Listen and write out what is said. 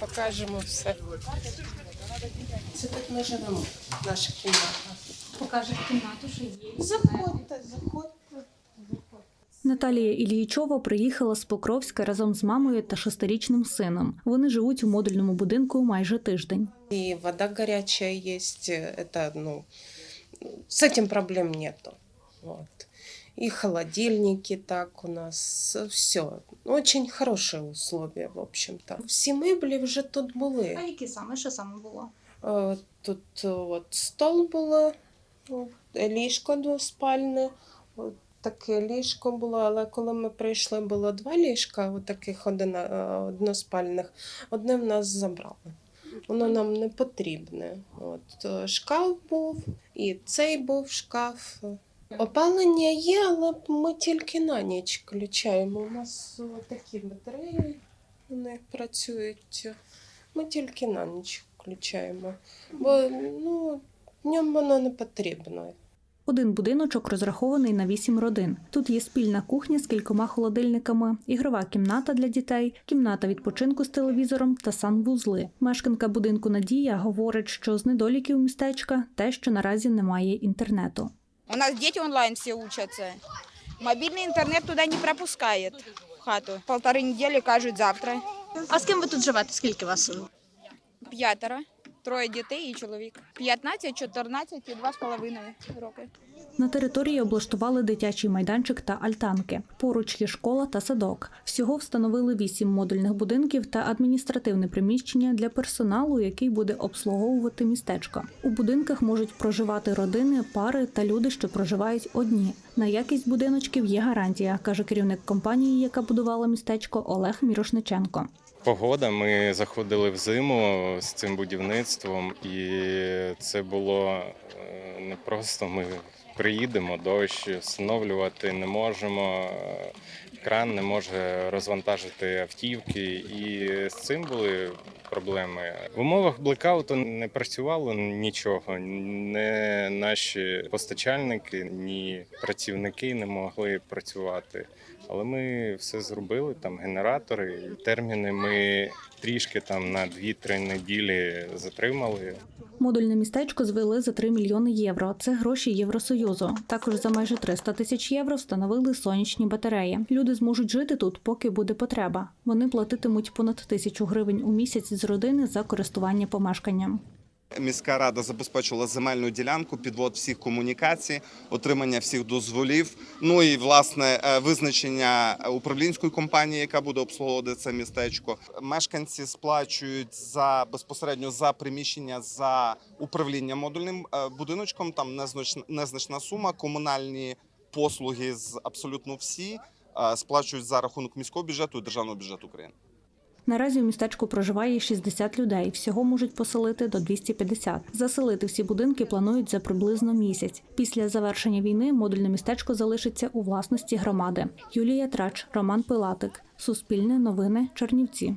Покажемо все. Це тут ми живемо, наша кімната. Покаже кімнату, що є. Заходьте, заходьте. Наталія Ільїчова приїхала з Покровська разом з мамою та шестирічним сином. Вони живуть у модульному будинку майже тиждень. И вода горячая есть, это, ну, с этим проблем нету. Вот. И холодильники так у нас, все. Очень хорошие условия, в общем-то. Всі меблі вже тут були. А які саме? Що саме було? Е, Тут е, от стол було, ліжко двоспальне. От таке ліжко було, але коли ми прийшли, було два ліжка, от таких е, односпальних. Одне в нас забрали. Воно нам не потрібне. От е, шкаф був, і цей був шкаф. Опалення є, але ми тільки на ніч включаємо. У нас такі батареї вони працюють. Ми тільки на ніч включаємо. Бо ну, днем воно не потрібно. Один будиночок розрахований на вісім родин. Тут є спільна кухня з кількома холодильниками, ігрова кімната для дітей, кімната відпочинку з телевізором та санвузли. Мешканка будинку Надія говорить, що з недоліків містечка те, що наразі немає інтернету. У нас дети онлайн все учатся. Мобильный интернет туда не пропускает в хату. Полторы недели кажуть завтра. А з ким ви тут живете? Скільки вас? П'ятеро. Троє дітей і чоловік. 15, 14 і 2,5 роки. На території облаштували дитячий майданчик та альтанки. Поруч є школа та садок. Всього встановили вісім модульних будинків та адміністративне приміщення для персоналу, який буде обслуговувати містечко. У будинках можуть проживати родини, пари та люди, що проживають одні. На якість будиночків є гарантія, каже керівник компанії, яка будувала містечко Олег Мірошниченко. Погода. Ми заходили в зиму з цим будівництвом, і це було е, не просто ми приїдемо, дощ встановлювати не можемо. е, Кран не може розвантажити автівки, і з цим були проблеми. В умовах блекауту не працювало нічого. Не наші постачальники, ні працівники не могли працювати. Але ми все зробили, там генератори, терміни ми трішки там на 2-3 неділі затримали. Модульне містечко звели за 3 мільйони євро. Це гроші Євросоюзу. Також за майже 300 тисяч євро встановили сонячні батареї. Люди зможуть жити тут, поки буде потреба. Вони платитимуть понад тисячу гривень у місяць з родини за користування помешканням. Міська рада забезпечила земельну ділянку, підвод всіх комунікацій, отримання всіх дозволів. Ну і власне е, визначення управлінської компанії, яка буде обслуговувати це містечко. Мешканці сплачують за безпосередньо за приміщення за управління модульним е, будиночком. Там незначна, незначна сума. Комунальні послуги з абсолютно всі е, сплачують за рахунок міського бюджету і державного бюджету України. Наразі у містечку проживає 60 людей. Всього можуть поселити до 250. Заселити всі будинки планують за приблизно місяць. Після завершення війни модульне містечко залишиться у власності громади. Юлія Трач, Роман Пилатик. Суспільне новини Чернівці.